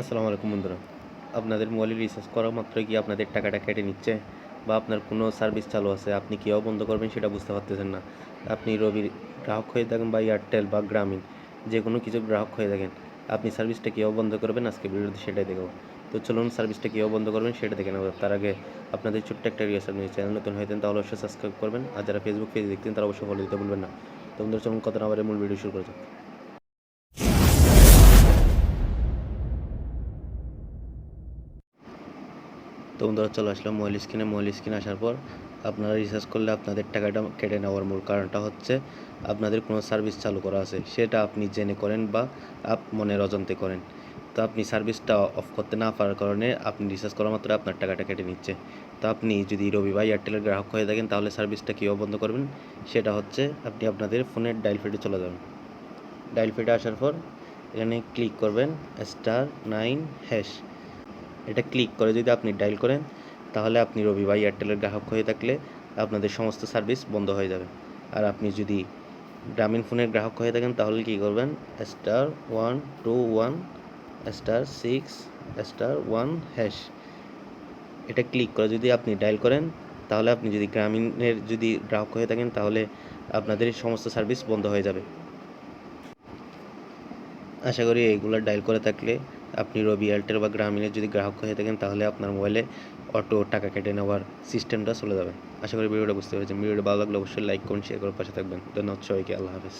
আসসালামু আলাইকুম বন্ধুরা। আপনাদের মোবাইলে রিচার্জ করা মাত্রই কি আপনাদের টাকাটা কেটে নিচ্ছে? বা আপনার কোনো সার্ভিস চালু আছে, আপনি কীভাবে বন্ধ করবেন সেটা বুঝতে পারতেছেন না। আপনি রবির গ্রাহক হয়ে থাকেন বা এয়ারটেল বা গ্রামীণ যে কোনো কিছু গ্রাহক হয়ে থাকেন, আপনি সার্ভিসটা কীভাবে বন্ধ করবেন? আজকে ভিডিওতে সেটাই দেখাবো। তো চলুন সার্ভিসটা কীভাবে বন্ধ করবেন সেটা দেখে নেব তার আগে আপনাদের ছোট্ট একটা রিহার্সাল নিয়ে চ্যানেল নতুন হয়েছেন তাহলে অবশ্যই সাবস্ক্রাইব করবেন। আর যারা ফেসবুক পেজ দেখতেন তারা অবশ্যই ফলো দিতে ভুলবেন না। তো বন্ধুরা, চলুন কথা না মূল ভিডিও শুরু করা তো বন্ধুরা, চলে আসলাম মোবাইল স্ক্রিনে মোবাইল স্ক্রিনে আসার পর আপনারা রিচার্জ করলে আপনাদের টাকাটা কেটে নেওয়ার মূল কারণটা হচ্ছে আপনাদের কোনো সার্ভিস চালু করা আছে। সেটা আপনি জেনে করেন বা আপ, মনের অজান্তে করেন। তো আপনি সার্ভিসটা অফ করতে না পারার কারণে আপনি রিচার্জ করা মাত্র আপনার টাকাটা কেটে নিচ্ছে। তো আপনি যদি রবি বা এয়ারটেলের গ্রাহক হয়ে থাকেন, তাহলে সার্ভিসটা কীভাবে বন্ধ করবেন? সেটা হচ্ছে আপনি আপনাদের ফোনের ডায়াল ফিডে চলে যাবেন। ডায়াল ফিডে আসার পর এখানে ক্লিক করবেন স্টার নাইন হ্যাশ এটা ক্লিক করে যদি আপনি ডায়াল করেন, তাহলে আপনি রবি বা এয়ারটেলের গ্রাহক হয়ে থাকলে আপনাদের সমস্ত সার্ভিস বন্ধ হয়ে যাবে। আর আপনি যদি গ্রামীণ ফোনের গ্রাহক হয়ে থাকেন, তাহলে কী করবেন? Star one two one star six star one hash এটা ক্লিক করে যদি আপনি ডায়াল করেন, তাহলে আপনি যদি গ্রামীণের যদি গ্রাহক হয়ে থাকেন, তাহলে আপনাদের সমস্ত সার্ভিস বন্ধ হয়ে যাবে। আশা করি এইগুলো ডায়াল করে থাকলে আপনি রবি এয়ারটেল বা গ্রামীণের যদি গ্রাহক হয়ে থাকেন, তাহলে আপনার মোবাইলে অটো টাকা কেটে নেওয়ার সিস্টেমটা চলে যাবে। আশা করি ভিডিওটা বুঝতে পেরেছেন। ভিডিওটা ভালো লাগলে অবশ্যই লাইক করুন শেয়ার করে পাশে থাকবেন। ধন্যবাদ সবাইকে। আল্লাহ হাফেজ।